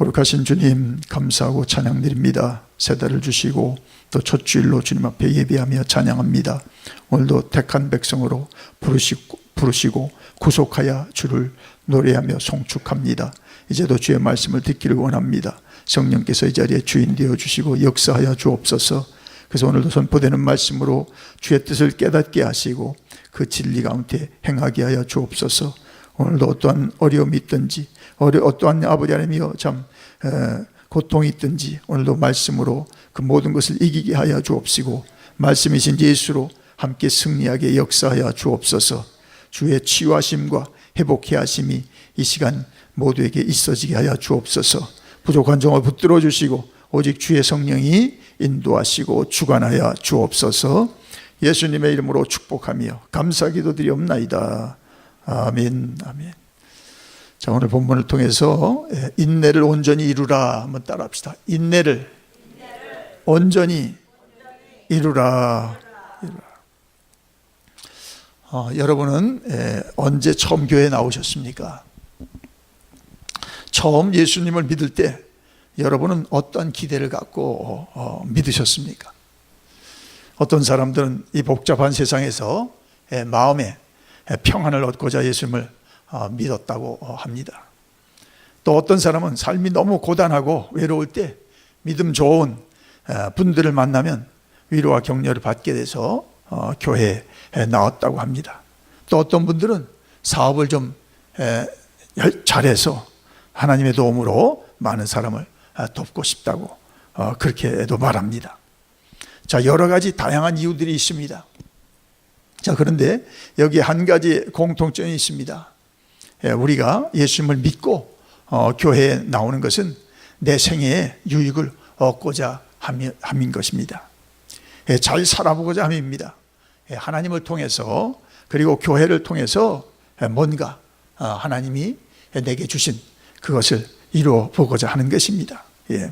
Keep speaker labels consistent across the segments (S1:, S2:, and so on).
S1: 거룩하신 주님 감사하고 찬양드립니다. 새 달을 주시고 또 첫 주일로 주님 앞에 예배하며 찬양합니다. 오늘도 택한 백성으로 부르시고, 부르시고 구속하여 주를 노래하며 송축합니다. 이제도 주의 말씀을 듣기를 원합니다. 성령께서 이 자리에 주인 되어 주시고 역사하여 주옵소서. 그래서 오늘도 선포되는 말씀으로 주의 뜻을 깨닫게 하시고 그 진리 가운데 행하게 하여 주옵소서. 오늘도 어떠한 어려움이 있든지 어떠한 아버지 하나님이여 참 에, 고통이 있든지 오늘도 말씀으로 그 모든 것을 이기게 하여 주옵시고 말씀이신 예수로 함께 승리하게 역사하여 주옵소서. 주의 치유하심과 회복해 하심이 이 시간 모두에게 있어지게 하여 주옵소서. 부족한 종을 붙들어 주시고 오직 주의 성령이 인도하시고 주관하여 주옵소서. 예수님의 이름으로 축복하며 감사기도 드리옵나이다. 아멘. 아멘. 자, 오늘 본문을 통해서 예, 인내를 온전히 이루라 한번 따라합시다. 인내를 온전히 이루라. 이루라. 어, 여러분은 예, 언제 처음 교회에 나오셨습니까? 처음 예수님을 믿을 때 여러분은 어떤 기대를 갖고 어, 믿으셨습니까? 어떤 사람들은 이 복잡한 세상에서 예, 마음에 예, 평안을 얻고자 예수님을 어, 믿었다고 어, 합니다. 또 어떤 사람은 삶이 너무 고단하고 외로울 때 믿음 좋은 어, 분들을 만나면 위로와 격려를 받게 돼서 어, 교회에 나왔다고 합니다. 또 어떤 분들은 사업을 좀 잘해서 하나님의 도움으로 많은 사람을 아, 돕고 싶다고 어, 그렇게도 말합니다. 자, 여러 가지 다양한 이유들이 있습니다. 자, 그런데 여기 한 가지 공통점이 있습니다. 예, 우리가 예수님을 믿고 어, 교회에 나오는 것은 내 생애에 유익을 얻고자 함인 것입니다. 예, 잘 살아보고자 함입니다. 예, 하나님을 통해서 그리고 교회를 통해서 예, 뭔가 아, 하나님이 내게 주신 그것을 이루어 보고자 하는 것입니다. 예.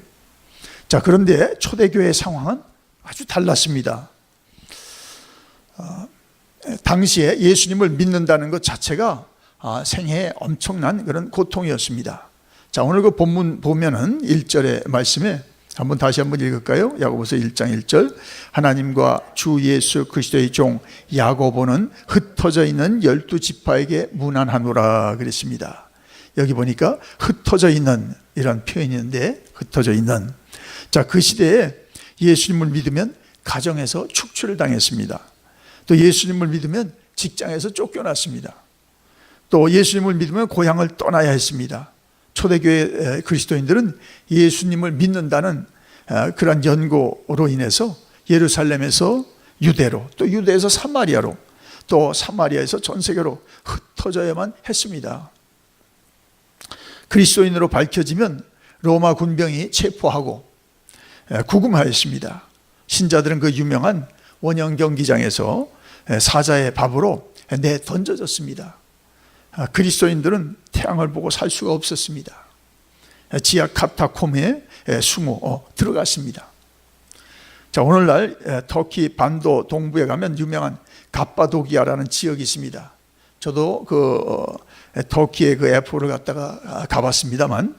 S1: 자, 그런데 초대교회 상황은 아주 달랐습니다. 어, 당시에 예수님을 믿는다는 것 자체가 아, 생애에 엄청난 그런 고통이었습니다. 자, 오늘 그 본문 보면은 1절의 말씀에 한번 다시 한번 읽을까요? 야고보서 1장 1절. 하나님과 주 예수 그리스도의 종 야고보는 흩어져 있는 열두 지파에게 문안하노라 그랬습니다. 여기 보니까 흩어져 있는 이런 표현이 있는데 흩어져 있는 자, 그 시대에 예수님을 믿으면 가정에서 축출을 당했습니다. 또 예수님을 믿으면 직장에서 쫓겨났습니다. 또 예수님을 믿으면 고향을 떠나야 했습니다. 초대교회 그리스도인들은 예수님을 믿는다는 어, 그러한 연고로 인해서 예루살렘에서 유대로 또 유대에서 사마리아로 또 사마리아에서 전 세계로 흩어져야만 했습니다. 그리스도인으로 밝혀지면 로마 군병이 체포하고 에, 구금하였습니다. 신자들은 그 유명한 원형 경기장에서 에, 사자의 밥으로 내 던져졌습니다. 아, 그리스도인들은 태양을 보고 살 수가 없었습니다. 에, 지하 카타콤에 에, 숨어 어, 들어갔습니다. 자, 오늘날 에, 터키 반도 동부에 가면 유명한 갑바도기아라는 지역이 있습니다. 저도 그 어, 에, 터키의 그 에포를 갔다가 아, 가봤습니다만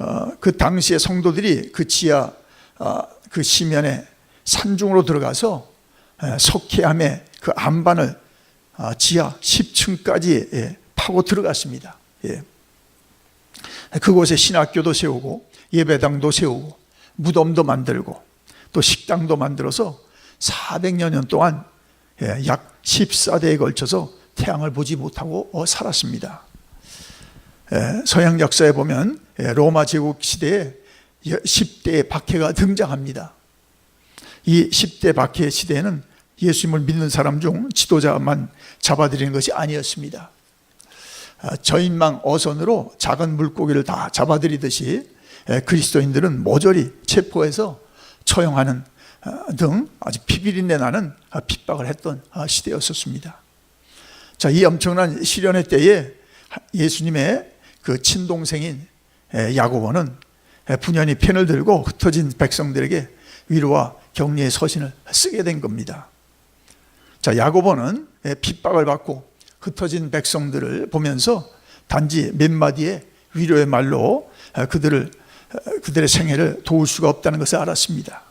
S1: 어, 그 당시의 성도들이 그 지하 아, 그 시면에 산중으로 들어가서 에, 석회암의 그 안반을 아, 지하 10층까지 예, 파고 들어갔습니다. 예. 그곳에 신학교도 세우고 예배당도 세우고 무덤도 만들고 또 식당도 만들어서 400여 년 동안 예, 약 14대에 걸쳐서 태양을 보지 못하고 어, 살았습니다. 예, 서양 역사에 보면 예, 로마 제국 시대에 10대의 박해가 등장합니다. 이 10대 박해 시대에는 예수님을 믿는 사람 중 지도자만 잡아들이는 것이 아니었습니다. 아, 저인망 어선으로 작은 물고기를 다 잡아들이듯이 에, 그리스도인들은 모조리 체포해서 처형하는 아, 등 아주 피비린내 나는 아, 핍박을 했던 아, 시대였었습니다. 자, 이 엄청난 시련의 때에 예수님의 그 친동생인 에, 야고보는 에, 분연히 편을 들고 흩어진 백성들에게 위로와 격려의 서신을 쓰게 된 겁니다. 자, 야고보는 예, 핍박을 받고 흩어진 백성들을 보면서 단지 몇 마디의 위로의 말로 어, 그들을 어, 그들의 생애를 도울 수가 없다는 것을 알았습니다.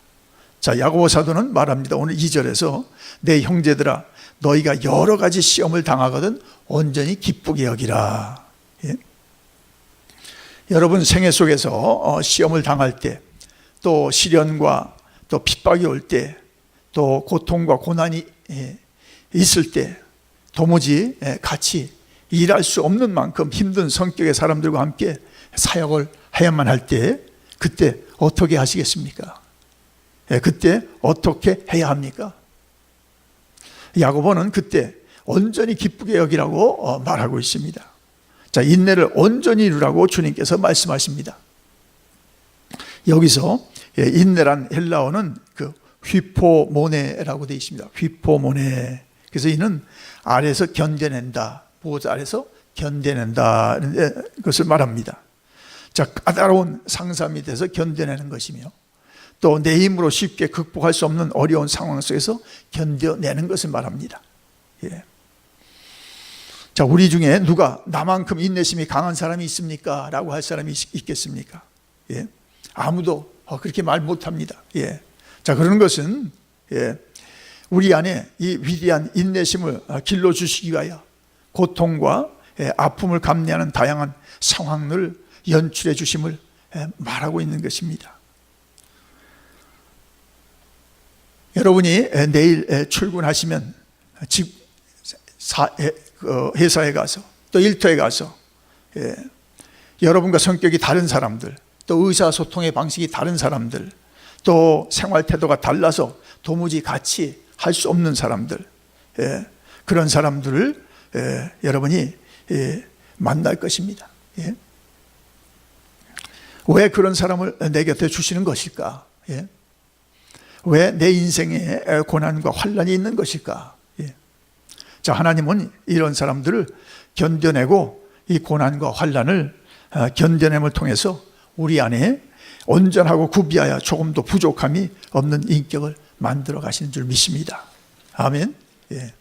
S1: 자, 야고보 사도는 말합니다. 오늘 2절에서 내 형제들아 너희가 여러 가지 시험을 당하거든 온전히 기쁘게 여기라. 예? 여러분 생애 속에서 어, 시험을 당할 때 또 시련과 또 핍박이 올 때 또 고통과 고난이 예, 있을 때 도무지 예, 같이 일할 수 없는 만큼 힘든 성격의 사람들과 함께 사역을 해야만 할 때 그때 어떻게 하시겠습니까? 예, 그때 어떻게 해야 합니까? 야고보는 그때 온전히 기쁘게 여기라고 어, 말하고 있습니다. 자, 인내를 온전히 이루라고 주님께서 말씀하십니다. 여기서 예, 인내란 헬라어는 그 휘포모네라고 되어 있습니다. 휘포모네. 그래서 이는 아래에서 견뎌낸다. 보호자 아래서 견뎌낸다. 것을 말합니다. 자, 까다로운 상사 밑에서 견뎌내는 것이며 또 내 힘으로 쉽게 극복할 수 없는 어려운 상황 속에서 견뎌내는 것을 말합니다. 예. 자, 우리 중에 누가 나만큼 인내심이 강한 사람이 있습니까? 라고 할 사람이 있- 있겠습니까? 예. 아무도 어, 그렇게 말 못합니다. 예. 자, 그러는 것은 예. 우리 안에 이 위대한 인내심을 어, 길러 주시기 위하여 고통과 예, 아픔을 감내하는 다양한 상황을 연출해 주심을 예, 말하고 있는 것입니다. 여러분이 예, 내일 예, 출근하시면 집그 회사에 가서 또 일터에 가서 예, 여러분과 성격이 다른 사람들 또 의사소통의 방식이 다른 사람들 또 생활 태도가 달라서 도무지 같이 할 수 없는 사람들 예, 그런 사람들을 예, 여러분이 예, 만날 것입니다. 예. 왜 그런 사람을 내 곁에 주시는 것일까? 예. 왜내 인생에 고난과 환란이 있는 것일까? 예. 자, 하나님은 이런 사람들을 견뎌내고 이 고난과 환란을 아, 견뎌냄을 통해서 우리 안에 온전하고 구비하여 조금도 부족함이 없는 인격을 만들어 가시는 줄 믿습니다. 아멘. 예.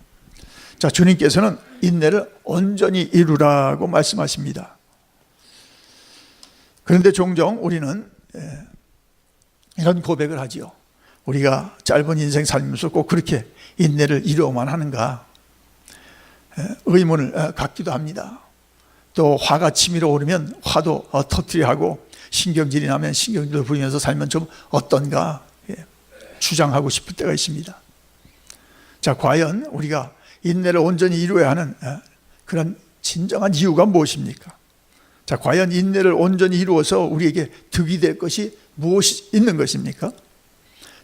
S1: 자, 주님께서는 인내를 온전히 이루라고 말씀하십니다. 그런데 종종 우리는 예, 이런 고백을 하지요. 우리가 짧은 인생 살면서 꼭 그렇게 인내를 이루어만 하는가? 예, 의문을 어, 갖기도 합니다. 또 화가 치밀어 오르면 화도 어, 터뜨려 하고 신경질이 나면 신경질을 부리면서 살면 좀 어떤가 예, 주장하고 싶을 때가 있습니다. 자, 과연 우리가 인내를 온전히 이루어야 하는 어, 그런 진정한 이유가 무엇입니까? 자, 과연 인내를 온전히 이루어서 우리에게 득이 될 것이 무엇이 있는 것입니까?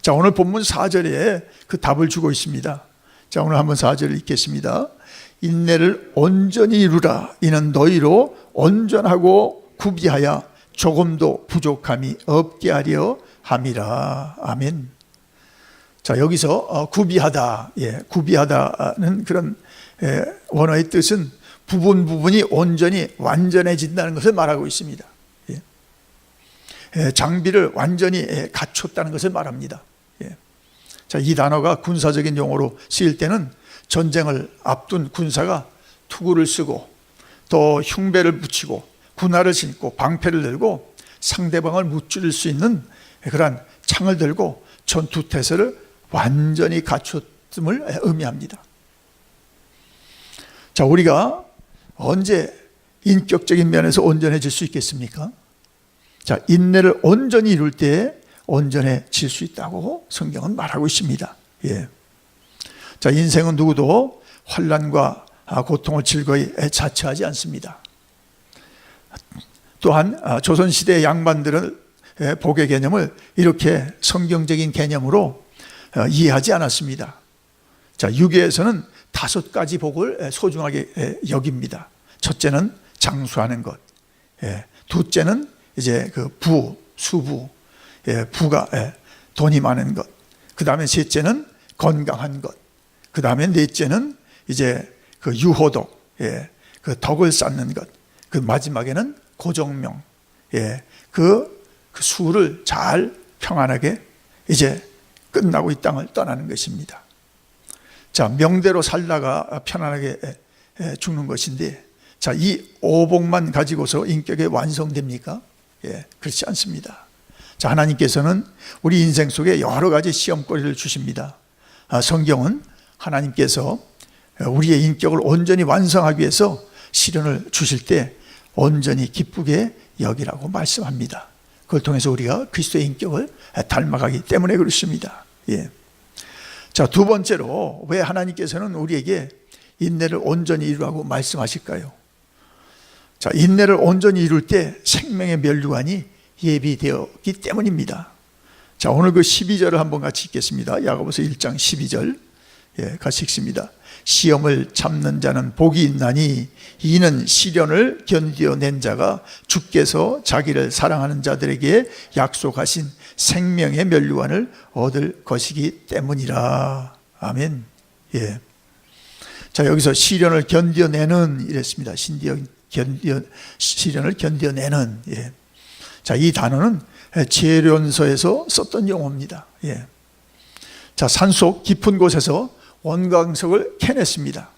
S1: 자, 오늘 본문 4절에 그 답을 주고 있습니다. 자, 오늘 한번 4절을 읽겠습니다. 인내를 온전히 이루라. 이는 너희로 온전하고 구비하여 조금도 부족함이 없게 하려 함이라. 아멘. 자, 여기서 어, 구비하다. 예, 구비하다는 그런 예, 원어의 뜻은 부분 부분이 온전히 완전해진다는 것을 말하고 있습니다. 예. 예, 장비를 완전히 예, 갖췄다는 것을 말합니다. 예. 자, 이 단어가 군사적인 용어로 쓰일 때는 전쟁을 앞둔 군사가 투구를 쓰고 또 흉배를 붙이고 군화를 신고 방패를 들고 상대방을 무찌를 수 있는 그러한 창을 들고 전투 태세를 완전히 갖췄음을 의미합니다. 자, 우리가 언제 인격적인 면에서 온전해질 수 있겠습니까? 자, 인내를 온전히 이룰 때 온전해질 수 있다고 성경은 말하고 있습니다. 예. 자, 인생은 누구도 환란과 아, 고통을 즐거이 자처하지 않습니다. 또한 아, 조선 시대 양반들은 예, 복의 개념을 이렇게 성경적인 개념으로 어, 이해하지 않았습니다. 자, 유교에서는 다섯 가지 복을 소중하게 여깁니다. 첫째는 장수하는 것. 예, 둘째는 이제 그 부, 수부, 예, 부가, 예, 돈이 많은 것. 그 다음에 셋째는 건강한 것. 그 다음에 넷째는 이제 그 유호덕, 예, 그 덕을 쌓는 것. 그 마지막에는 고정명, 예, 그, 그 수를 잘 평안하게 이제 끝나고 이 땅을 떠나는 것입니다. 자, 명대로 살다가 편안하게 죽는 것인데 자, 이 오복만 가지고서 인격이 완성됩니까? 예, 그렇지 않습니다. 자, 하나님께서는 우리 인생 속에 여러 가지 시험거리를 주십니다. 아, 성경은 하나님께서 우리의 인격을 온전히 완성하기 위해서 시련을 주실 때 온전히 기쁘게 여기라고 말씀합니다. 그걸 통해서 우리가 그리스도의 인격을 닮아가기 때문에 그렇습니다. 예. 자, 두 번째로 왜 하나님께서는 우리에게 인내를 온전히 이루라고 말씀하실까요? 자, 인내를 온전히 이룰 때 생명의 멸류관이 예비되었기 때문입니다. 자, 오늘 그 12절을 한번 같이 읽겠습니다. 야고보서 1장 12절. 예, 같이 읽습니다. 시험을 참는 자는 복이 있나니 이는 시련을 견디어낸 자가 주께서 자기를 사랑하는 자들에게 약속하신 생명의 멸류관을 얻을 것이기 때문이라. 아멘. 예. 자, 여기서 시련을 견디어내는 이랬습니다. 신디어 견디어 시련을 견디어내는 예. 자, 이 단어는 재련서에서 썼던 용어입니다. 예. 자, 산속 깊은 곳에서 원광석을 캐냈습니다.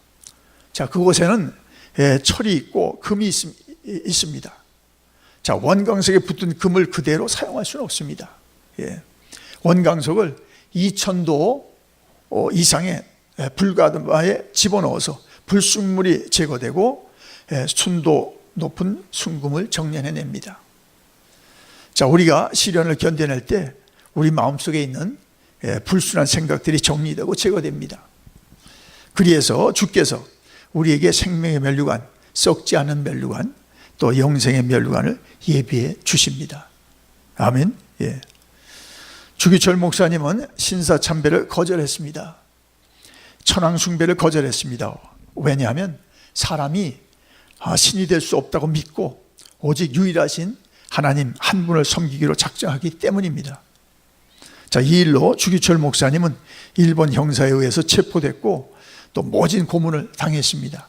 S1: 자, 그곳에는 예, 철이 있고 금이 있, 있습니다. 자, 원광석에 붙은 금을 그대로 사용할 수는 없습니다. 예. 원광석을 2000도 어, 이상의 예, 불가마에 집어넣어서 불순물이 제거되고 예, 순도 높은 순금을 정련해냅니다. 자, 우리가 시련을 견뎌낼 때 우리 마음속에 있는 예, 불순한 생각들이 정리되고 제거됩니다. 그리해서 주께서 우리에게 생명의 멸류관, 썩지 않은 멸류관, 또 영생의 멸류관을 예비해 주십니다. 아멘. 예. 주기철 목사님은 신사 참배를 거절했습니다. 천황 숭배를 거절했습니다. 왜냐하면 사람이 아, 신이 될 수 없다고 믿고 오직 유일하신 하나님 한 분을 섬기기로 작정하기 때문입니다. 자, 이 일로 주기철 목사님은 일본 형사에 의해서 체포됐고 또 모진 고문을 당했습니다.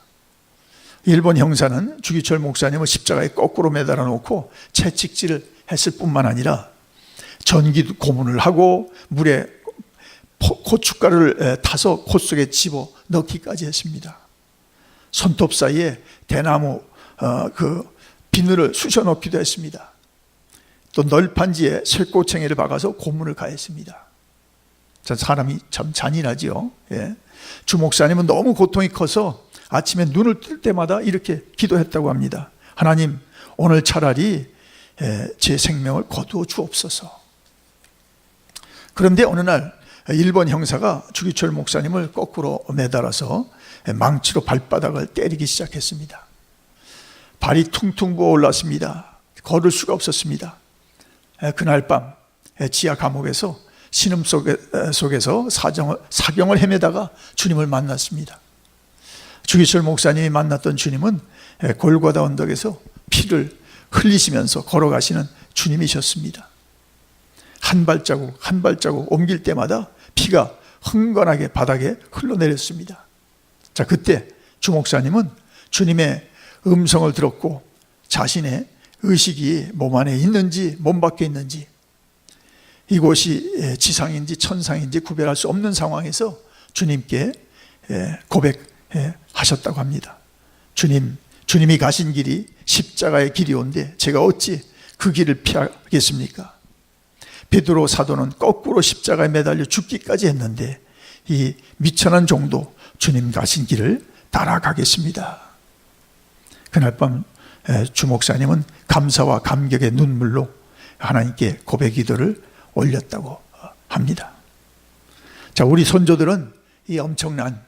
S1: 일본 형사는 주기철 목사님을 십자가에 거꾸로 매달아 놓고 채찍질을 했을 뿐만 아니라 전기 고문을 하고 물에 고춧가루를 타서 콧 속에 집어 넣기까지 했습니다. 손톱 사이에 대나무 어, 그 비늘을 쑤셔 넣기도 했습니다. 또 널판지에 쇠꼬챙이를 박아서 고문을 가했습니다. 사람이 참 잔인하지요. 예. 주 목사님은 너무 고통이 커서 아침에 눈을 뜰 때마다 이렇게 기도했다고 합니다. 하나님, 오늘 차라리 예, 제 생명을 거두어 주옵소서. 그런데 어느 날 일본 형사가 주기철 목사님을 거꾸로 매달아서 망치로 발바닥을 때리기 시작했습니다. 발이 퉁퉁 부어 올랐습니다. 걸을 수가 없었습니다. 그날 밤 지하 감옥에서 신음 속에 서 사정을, 사경을 헤매다가 주님을 만났습니다. 주기철 목사님이 만났던 주님은 골고다 언덕에서 피를 흘리시면서 걸어가시는 주님이셨습니다. 한 발자국 한 발자국 옮길 때마다 피가 흥건하게 바닥에 흘러내렸습니다. 자, 그때 주 목사님은 주님의 음성을 들었고 자신의 의식이 몸 안에 있는지 몸 밖에 있는지 이곳이 지상인지 천상인지 구별할 수 없는 상황에서 주님께 고백하셨다고 합니다. 주님, 주님이 가신 길이 십자가의 길이온데 제가 어찌 그 길을 피하겠습니까? 베드로 사도는 거꾸로 십자가에 매달려 죽기까지 했는데 이 미천한 정도 주님 가신 길을 따라가겠습니다. 그날 밤 주목사님은 감사와 감격의 눈물로 하나님께 고백 기도를 올렸다고 합니다. 자, 우리 손조들은 이 엄청난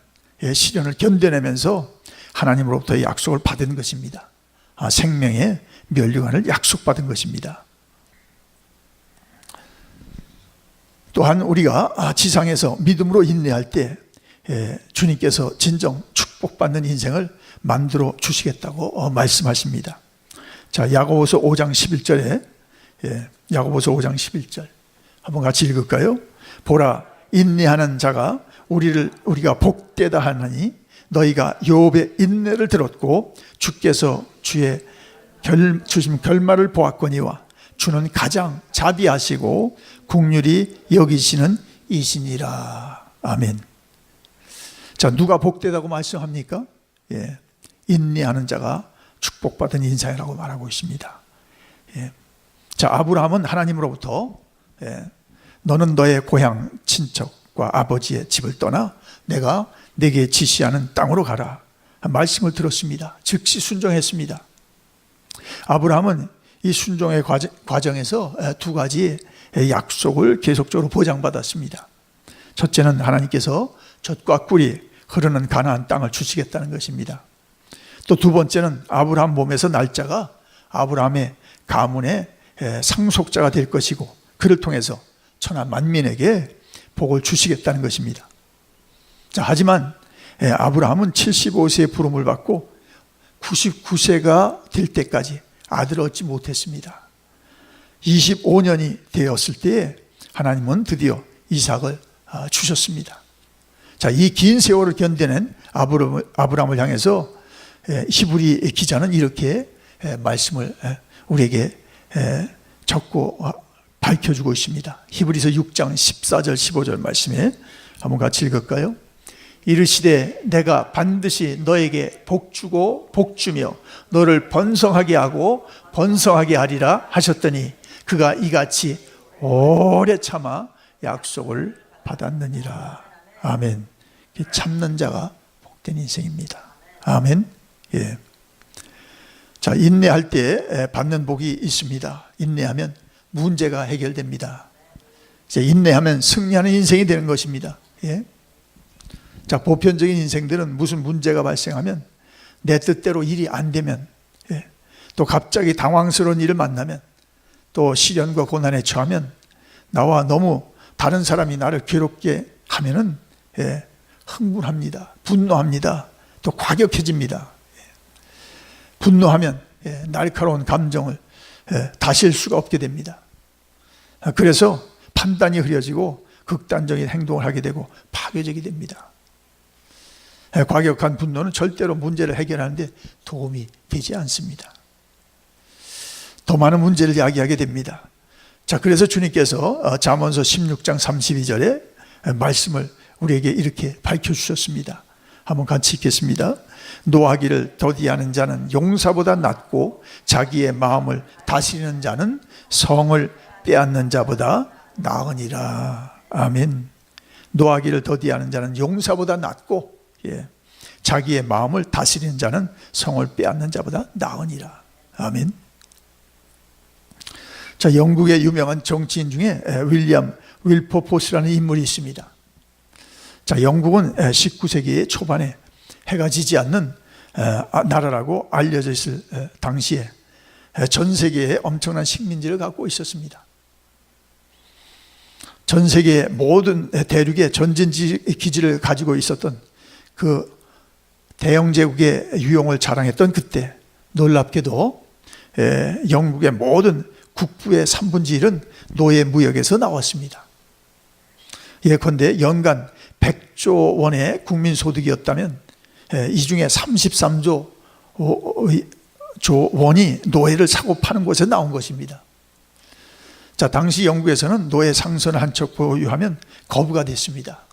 S1: 시련을 견뎌내면서 하나님으로부터 약속을 받은 것입니다. 아, 생명의 멸류관을 약속받은 것입니다. 또한 우리가 아, 지상에서 믿음으로 인내할 때 주님께서 진정 축복받는 인생을 만들어 주시겠다고 어, 말씀하십니다. 자, 야고보서 5장 11절에 야고보서 5장 11절 한번 같이 읽을까요? 보라 인내하는 자가 우리를 우리가 복되다 하나니 너희가 욥의 인내를 들었고 주께서 주의 결, 주심 결말을 보았거니와 주는 가장 자비하시고 국률이 여기시는 이신이라. 아멘. 자, 누가 복되다고 말씀합니까? 예. 인내하는 자가 축복받은 인생이라고 말하고 있습니다. 예. 자, 아브라함은 하나님으로부터 예, 너는 너의 고향 친척과 아버지의 집을 떠나 내가 내게 지시하는 땅으로 가라. 말씀을 들었습니다. 즉시 순종했습니다. 아브라함은 이 순종의 과정- 과정에서 두 가지 약속을 계속적으로 보장받았습니다. 첫째는 하나님께서 젖과 꿀이 흐르는 가나안 땅을 주시겠다는 것입니다. 또 두 번째는 아브라함 몸에서 날짜가 아브라함의 가문의 에, 상속자가 될 것이고 그를 통해서 천하 만민에게 복을 주시겠다는 것입니다. 자, 하지만 에, 아브라함은 75세의 부름을 받고 99세가 될 때까지 아들을 얻지 못했습니다. 25년이 되었을 때에 하나님은 드디어 이삭을 아, 주셨습니다. 자, 이 긴 세월을 견뎌낸 아브라함을, 아브라함을 향해서 에, 히브리 기자는 이렇게 에, 말씀을 에, 우리에게 에, 적고 어, 밝혀주고 있습니다. 히브리서 6장 14절 15절 말씀에 한번 같이 읽을까요? 이르시되 내가 반드시 너에게 복 주고 복 주며 너를 번성하게 하고 번성하게 하리라 하셨더니 그가 이같이 오래 참아 약속을 받았느니라. 아멘. 이 참는 자가 복된 인생입니다. 아멘. 예. 자, 인내할 때 받는 복이 있습니다. 인내하면 문제가 해결됩니다. 이제 인내하면 승리하는 인생이 되는 것입니다. 예. 자, 보편적인 인생들은 무슨 문제가 발생하면 내 뜻대로 일이 안 되면 예. 또 갑자기 당황스러운 일을 만나면 또 시련과 고난에 처하면 나와 너무 다른 사람이 나를 괴롭게 하면은 예, 흥분합니다. 분노합니다. 또 과격해집니다. 예. 분노하면 예, 날카로운 감정을 예, 다실 수가 없게 됩니다. 아, 그래서 판단이 흐려지고 극단적인 행동을 하게 되고 파괴적이 됩니다. 예, 과격한 분노는 절대로 문제를 해결하는데 도움이 되지 않습니다. 더 많은 문제를 야기하게 됩니다. 자, 그래서 주님께서 어, 잠언서 16장 32절에 말씀을 우리에게 이렇게 밝혀 주셨습니다. 한번 같이 읽겠습니다. 노하기를 더디하는 자는 용사보다 낫고 자기의 마음을 다스리는 자는 성을 빼앗는 자보다 나으니라. 아멘. 노하기를 더디하는 자는 용사보다 낫고 예. 자기의 마음을 다스리는 자는 성을 빼앗는 자보다 나으니라. 아멘. 자, 영국의 유명한 정치인 중에 에, 윌리엄 윌포포스라는 인물이 있습니다. 자, 영국은 19세기 초반에 해가 지지 않는 에, 아, 나라라고 알려져 있을 에, 당시에 에, 전 세계에 엄청난 식민지를 갖고 있었습니다. 전 세계 모든 대륙에 전진지 기지를 가지고 있었던 그 대영 제국의 유용을 자랑했던 그때 놀랍게도 에, 영국의 모든 국부의 3분의 1은 노예 무역에서 나왔습니다. 예컨대 연간 100조 원의 국민 소득이었다면 에, 이 중에 33조 조 원이 노예를 사고 파는 곳에 나온 것입니다. 자, 당시 영국에서는 노예 상선을 한척 보유하면 거부가 됐습니다.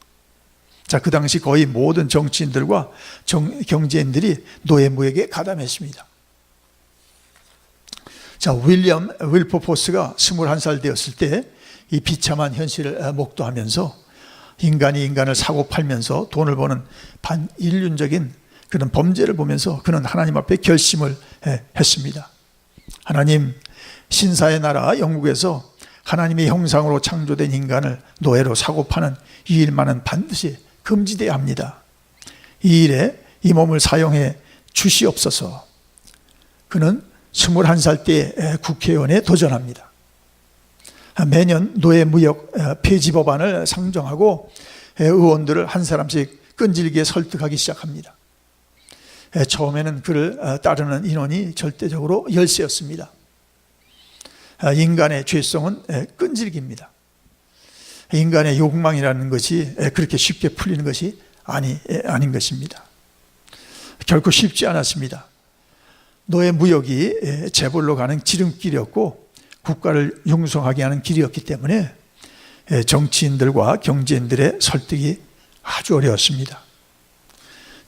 S1: 자, 그 당시 거의 모든 정치인들과 정, 경제인들이 노예 무역에 가담했습니다. 자, 윌리엄 윌포포스가 21살 되었을 때 이 비참한 현실을 어, 목도하면서 인간이 인간을 사고 팔면서 돈을 버는 반인륜적인 그런 범죄를 보면서 그는 하나님 앞에 결심을 에, 했습니다. 하나님, 신사의 나라 영국에서 하나님의 형상으로 창조된 인간을 노예로 사고 파는 이 일만은 반드시 금지되어야 합니다. 이 일에 이 몸을 사용해 주시옵소서. 그는 21살 때 국회의원에 도전합니다. 매년 노예 무역 폐지 법안을 상정하고 의원들을 한 사람씩 끈질기게 설득하기 시작합니다. 처음에는 그를 따르는 인원이 절대적으로 열세였습니다. 인간의 죄성은 끈질깁니다. 인간의 욕망이라는 것이 그렇게 쉽게 풀리는 것이 아니, 아닌 것입니다. 결코 쉽지 않았습니다. 노예 무역이 재벌로 가는 지름길이었고 국가를 융성하게 하는 길이었기 때문에 정치인들과 경제인들의 설득이 아주 어려웠습니다.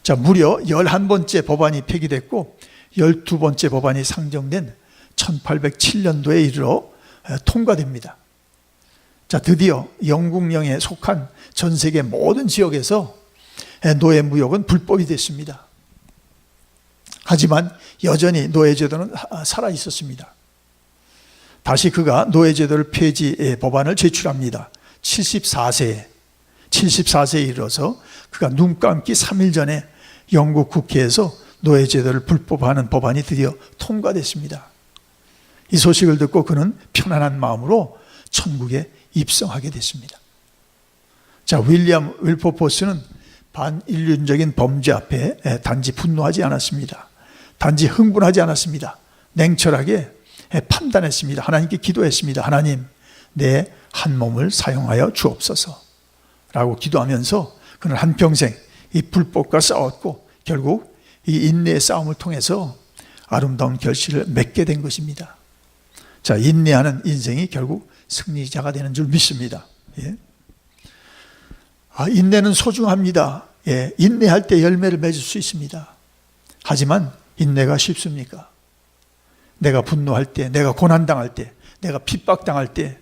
S1: 자, 무려 11번째 법안이 폐기됐고 12번째 법안이 상정된 1807년도에 이르러 에, 통과됩니다. 자, 드디어 영국령에 속한 전 세계 모든 지역에서 에, 노예 무역은 불법이 됐습니다. 하지만 여전히 노예제도는 하- 살아 있었습니다. 다시 그가 노예제도를 폐지 예, 법안을 제출합니다. 74세에 74세에 이르러서 그가 눈 감기 3일 전에 영국 국회에서 노예제도를 불법화하는 법안이 드디어 통과됐습니다. 이 소식을 듣고 그는 편안한 마음으로 천국에 입성하게 됐습니다. 자, 윌리엄 윌포포스는 반인륜적인 범죄 앞에 에, 단지 분노하지 않았습니다. 단지 흥분하지 않았습니다. 냉철하게 에, 판단했습니다. 하나님께 기도했습니다. 하나님, 내 한 몸을 사용하여 주옵소서. 라고 기도하면서 그는 한평생 이 불법과 싸웠고 결국 이 인내의 싸움을 통해서 아름다운 결실을 맺게 된 것입니다. 자, 인내하는 인생이 결국 승리자가 되는 줄 믿습니다. 예. 아, 인내는 소중합니다. 예, 인내할 때 열매를 맺을 수 있습니다. 하지만 인내가 쉽습니까? 내가 분노할 때, 내가 고난당할 때, 내가 핍박당할 때,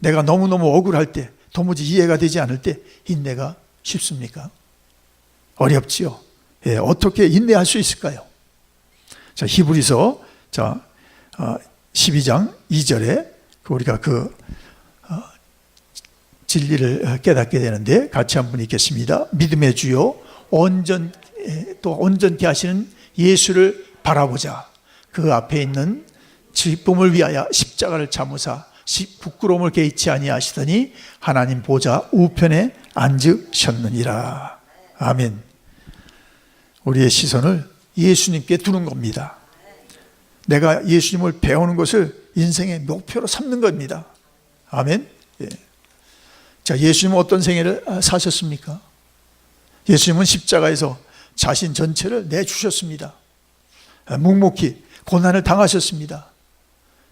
S1: 내가 너무너무 억울할 때, 도무지 이해가 되지 않을 때 인내가 쉽습니까? 어렵지요. 예, 어떻게 인내할 수 있을까요? 자, 히브리서 자, 어, 12장 2절에 우리가 그 어, 진리를 깨닫게 되는데 같이 한번 읽겠습니다. 믿음의 주요 온전 에, 또 온전케 하시는 예수를 바라보자. 그 앞에 있는 기쁨을 위하여 십자가를 참으사 시- 부끄러움을 개의치 아니하시더니 하나님 보좌 우편에 앉으셨느니라. 아멘. 우리의 시선을 예수님께 두는 겁니다. 내가 예수님을 배우는 것을 인생의 목표로 삼는 겁니다. 아멘. 예. 자, 예수님은 어떤 생애를 아, 사셨습니까? 예수님은 십자가에서 자신 전체를 내주셨습니다. 아, 묵묵히 고난을 당하셨습니다.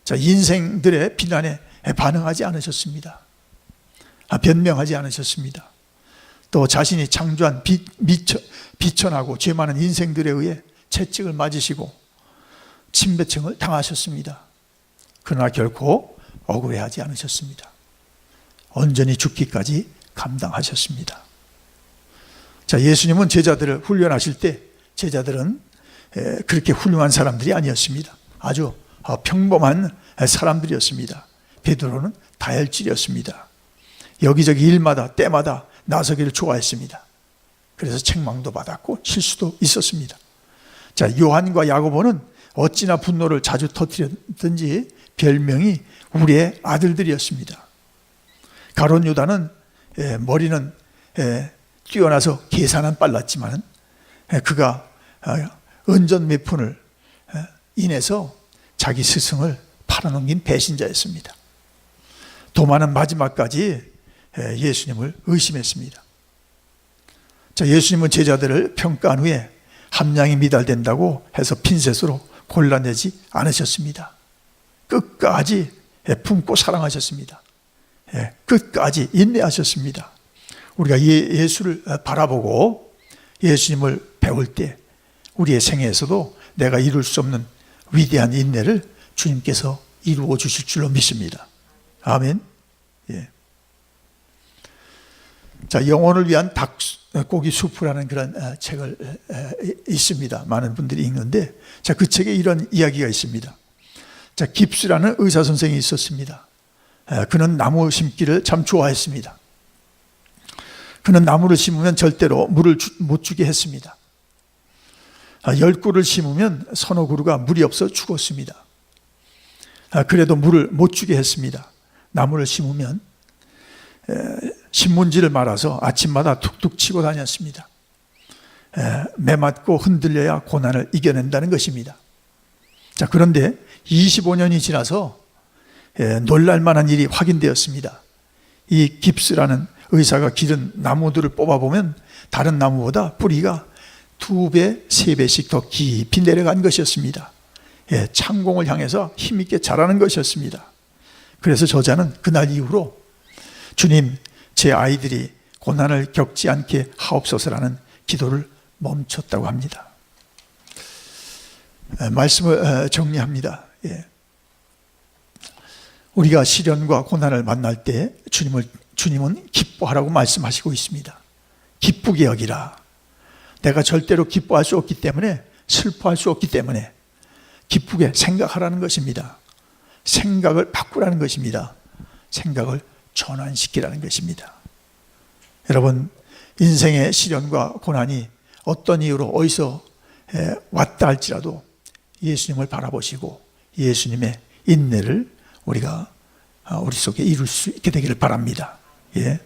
S1: 자, 인생들의 비난에 반응하지 않으셨습니다. 아, 변명하지 않으셨습니다. 또 자신이 창조한 비, 미처, 비천하고 죄 많은 인생들에 의해 채찍을 맞으시고 침배층을 당하셨습니다. 그러나 결코 억울해하지 않으셨습니다. 온전히 죽기까지 감당하셨습니다. 자, 예수님은 제자들을 훈련하실 때 제자들은 에, 그렇게 훌륭한 사람들이 아니었습니다. 아주 어, 평범한 사람들이었습니다. 베드로는 다혈질이었습니다. 여기저기 일마다 때마다 나서기를 좋아했습니다. 그래서 책망도 받았고 실수도 있었습니다. 자, 요한과 야고보는 어찌나 분노를 자주 터뜨렸든지 별명이 우리의 아들들이었습니다. 가론 유다는 예, 머리는 예, 뛰어나서 계산은 빨랐지만 예, 그가 아, 은전 몇 푼을 예, 인해서 자기 스승을 팔아넘긴 배신자였습니다. 도마는 마지막까지 예, 예수님을 의심했습니다. 자, 예수님은 제자들을 평가한 후에 함량이 미달된다고 해서 핀셋으로 골라내지 않으셨습니다. 끝까지 예, 품고 사랑하셨습니다. 예, 끝까지 인내하셨습니다. 우리가 예- 예수를 바라보고 예수님을 배울 때 우리의 생애에서도 내가 이룰 수 없는 위대한 인내를 주님께서 이루어 주실 줄로 믿습니다. 아멘. 예. 자, 영혼을 위한 닭 고기 수프라는 그런 어, 책을 있습니다. 많은 분들이 읽는데, 자, 그 책에 이런 이야기가 있습니다. 자, 깁스라는 의사 선생이 있었습니다. 에, 그는 나무 심기를 참 좋아했습니다. 그는 나무를 심으면 절대로 물을 주- 못 주게 했습니다. 아, 열 그루를 심으면 서너 그루가 물이 없어 죽었습니다. 아, 그래도 물을 못 주게 했습니다. 나무를 심으면 에, 신문지를 말아서 아침마다 툭툭 치고 다녔습니다. 에, 매맞고 흔들려야 고난을 이겨낸다는 것입니다. 자, 그런데 25년이 지나서 에, 놀랄만한 일이 확인되었습니다. 이 깁스라는 의사가 기른 나무들을 뽑아보면 다른 나무보다 뿌리가 두 배, 세 배씩 더 깊이 내려간 것이었습니다. 예, 창공을 향해서 힘있게 자라는 것이었습니다. 그래서 저자는 그날 이후로 주님, 제 아이들이 고난을 겪지 않게 하옵소서라는 기도를 멈췄다고 합니다. 에, 말씀을 에, 정리합니다. 예. 우리가 시련과 고난을 만날 때 주님을 주님은 기뻐하라고 말씀하시고 있습니다. 기쁘게 여기라. 내가 절대로 기뻐할 수 없기 때문에 슬퍼할 수 없기 때문에 기쁘게 생각하라는 것입니다. 생각을 바꾸라는 것입니다. 생각을 전환시키라는 것입니다. 여러분, 인생의 시련과 고난이 어떤 이유로 어디서 에, 왔다 할지라도 예수님을 바라보시고 예수님의 인내를 우리가 아, 우리 속에 이룰 수 있게 되기를 바랍니다. 예.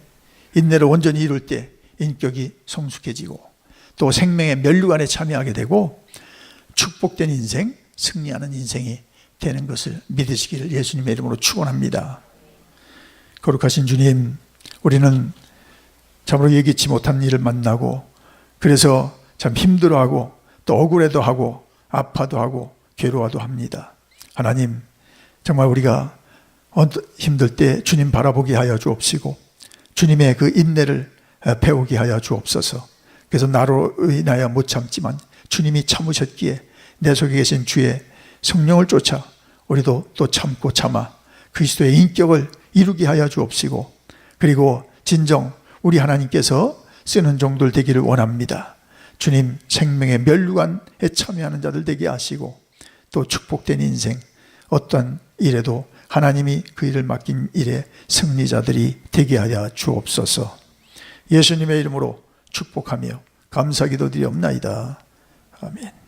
S1: 인내를 온전히 이룰 때 인격이 성숙해지고 또 생명의 면류관에 참여하게 되고 축복된 인생, 승리하는 인생이 되는 것을 믿으시기를 예수님의 이름으로 축원합니다. 거룩하신 주님, 우리는 참으로 예기치 못한 일을 만나고 그래서 참 힘들어하고 또 억울해도 하고 아파도 하고 괴로워도 합니다. 하나님, 정말 우리가 언- 힘들 때 주님 바라보게 하여 주옵시고 주님의 그 인내를 배우게 하여 주옵소서. 그래서 나로 인하여 못 참지만 주님이 참으셨기에 내 속에 계신 주의 성령을 쫓아 우리도 또 참고 참아 그리스도의 인격을 이루게 하여 주옵시고 그리고 진정 우리 하나님께서 쓰는 종들 되기를 원합니다. 주님 생명의 멸류관에 참여하는 자들 되게 하시고 또 축복된 인생 어떤 일에도 하나님이 그 일을 맡긴 일에 승리자들이 되게 하여 주옵소서. 예수님의 이름으로 축복하며 감사기도 드리옵나이다. 아멘.